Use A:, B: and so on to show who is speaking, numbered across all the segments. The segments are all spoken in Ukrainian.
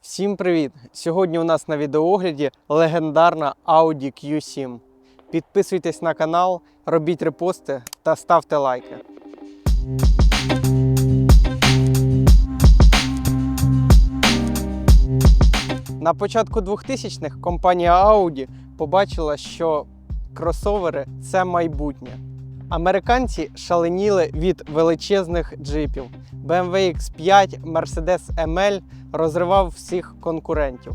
A: Всім привіт! Сьогодні у нас на відеоогляді легендарна Audi Q7. Підписуйтесь на канал, робіть репости та ставте лайки. На початку 2000-х компанія Audi побачила, що кросовери це майбутнє. Американці шаленіли від величезних джипів. BMW X5, Mercedes ML розривав всіх конкурентів.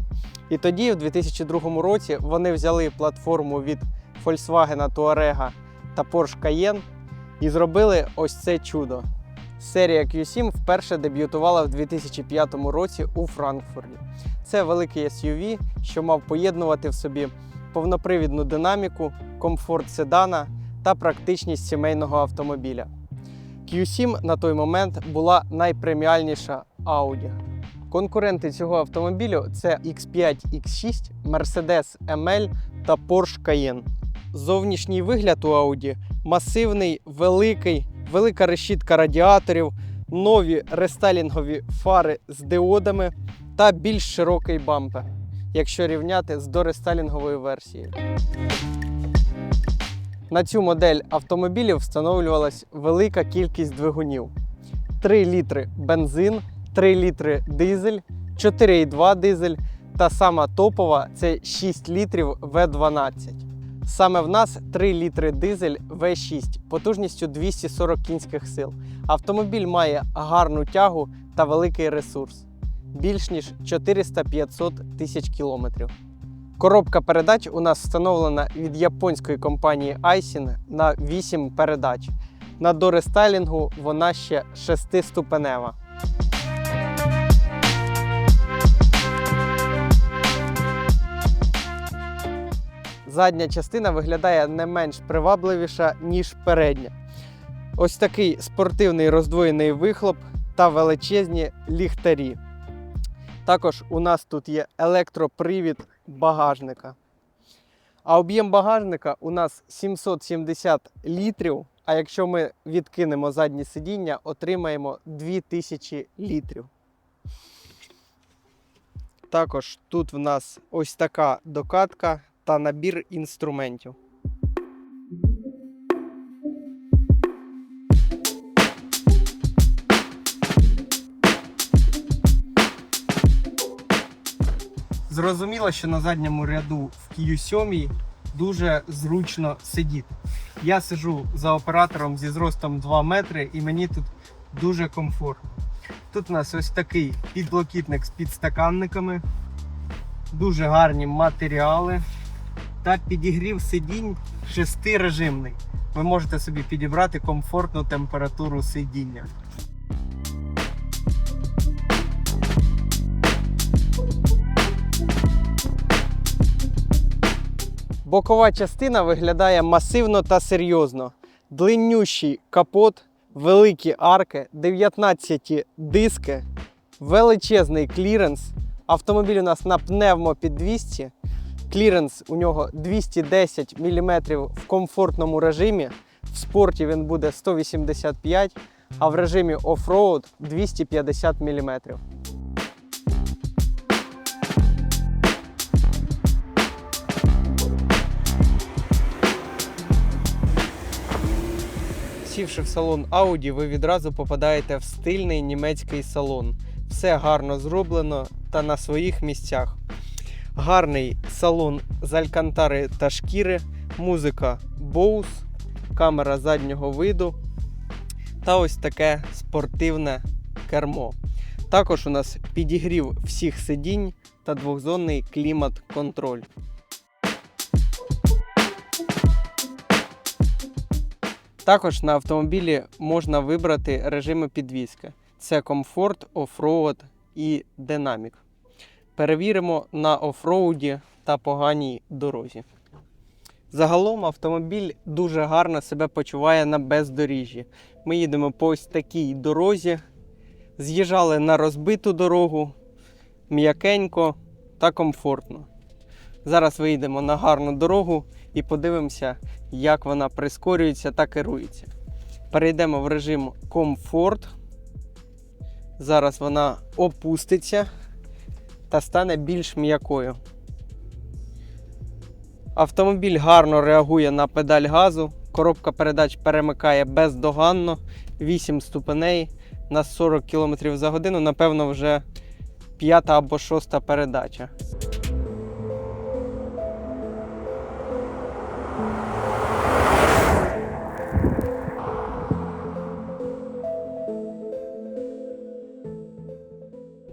A: І тоді, в 2002 році, вони взяли платформу від Volkswagen Touareg та Porsche Cayenne і зробили ось це чудо. Серія Q7 вперше дебютувала в 2005 році у Франкфурті. Це великий SUV, що мав поєднувати в собі повнопривідну динаміку, комфорт седана та практичність сімейного автомобіля. Q7 на той момент була найпреміальніша Audi. Конкуренти цього автомобілю це X5, X6, Mercedes ML та Porsche Cayenne. Зовнішній вигляд у Audi масивний, великий, велика решітка радіаторів, нові рестайлінгові фари з диодами та більш широкий бампер, якщо рівняти з дорестайлінговою версією. На цю модель автомобілів встановлювалась велика кількість двигунів: 3 літри бензин, 3 літри дизель, 4,2 дизель та сама топова це 6 літрів В12. Саме в нас 3 літри дизель В6 потужністю 240 кінських сил. Автомобіль має гарну тягу та великий ресурс більш ніж 400-500 тисяч кілометрів. Коробка передач у нас встановлена від японської компанії Aisin на 8 передач. На дорестайлінгу вона ще 6-ступенева. Задня частина виглядає не менш привабливіша, ніж передня. Ось такий спортивний роздвоєний вихлоп та величезні ліхтарі. Також у нас тут є електропривід багажника. А об'єм багажника у нас 770 літрів. А якщо ми відкинемо заднє сидіння, отримаємо 2000 літрів. Також тут в нас ось така докатка та набір інструментів. Зрозуміло, що на задньому ряду в Q7 дуже зручно сидіти. Я сижу за оператором зі зростом 2 метри і мені тут дуже комфортно. Тут у нас ось такий підлокітник з підстаканниками, дуже гарні матеріали та підігрів сидінь шестирежимний. Ви можете собі підібрати комфортну температуру сидіння. Бокова частина виглядає масивно та серйозно. Длиннющий капот, великі арки, 19 диски, величезний кліренс. Автомобіль у нас на пневмопідвісці. Кліренс у нього 210 мм в комфортному режимі. В спорті він буде 185, а в режимі оффроуд 250 мм. Сівши в салон Audi, ви відразу попадаєте в стильний німецький салон. Все гарно зроблено та на своїх місцях. Гарний салон з алькантари та шкіри, музика Bose, камера заднього виду та ось таке спортивне кермо. Також у нас підігрів всіх сидінь та двохзонний клімат-контроль. Також на автомобілі можна вибрати режими підвізки: це комфорт, офроуд і динамік. Перевіримо на офроуді та поганій дорозі. Загалом автомобіль дуже гарно себе почуває на бездоріжжі. Ми їдемо по ось такій дорозі, з'їжджали на розбиту дорогу м'якенько та комфортно. Зараз виїдемо на гарну дорогу і подивимося, як вона прискорюється та керується. Перейдемо в режим комфорт. Зараз вона опуститься та стане більш м'якою. Автомобіль гарно реагує на педаль газу. Коробка передач перемикає бездоганно, 8 ступеней на 40 км за годину. Напевно, вже п'ята або шоста передача.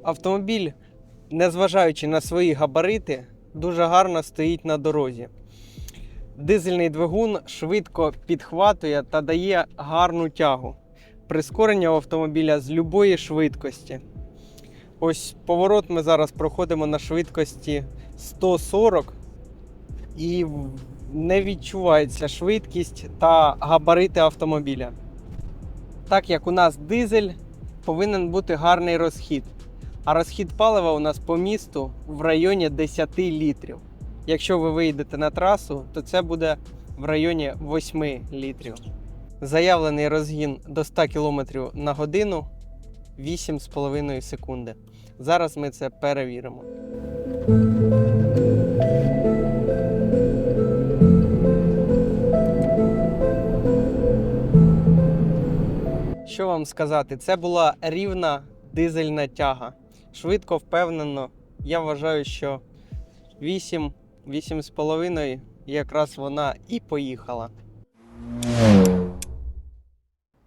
A: Автомобіль, незважаючи на свої габарити, дуже гарно стоїть на дорозі. Дизельний двигун швидко підхватує та дає гарну тягу. Прискорення автомобіля з любої швидкості. Ось поворот ми зараз проходимо на швидкості 140 і не відчувається швидкість та габарити автомобіля. Так як у нас дизель, повинен бути гарний розхід. А розхід палива у нас по місту в районі 10 літрів. Якщо ви вийдете на трасу, то це буде в районі 8 літрів. Заявлений розгін до 100 км на годину 8,5 секунди. Зараз ми це перевіримо. Що вам сказати? Це була рівна дизельна тяга. Швидко, впевнено. Я вважаю, що 8, 8,5 якраз вона і поїхала.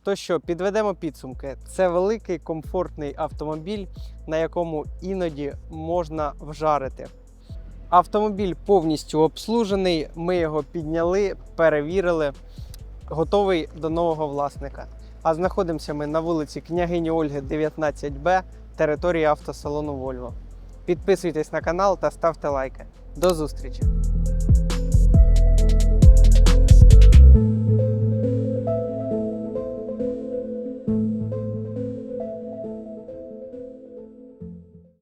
A: То що, підведемо підсумки. Це великий комфортний автомобіль, на якому іноді можна вжарити. Автомобіль повністю обслужений. Ми його підняли, перевірили, готовий до нового власника. А знаходимося ми на вулиці Княгині Ольги, 19Б, території автосалону Вольво. Підписуйтесь на канал та ставте лайки. До зустрічі!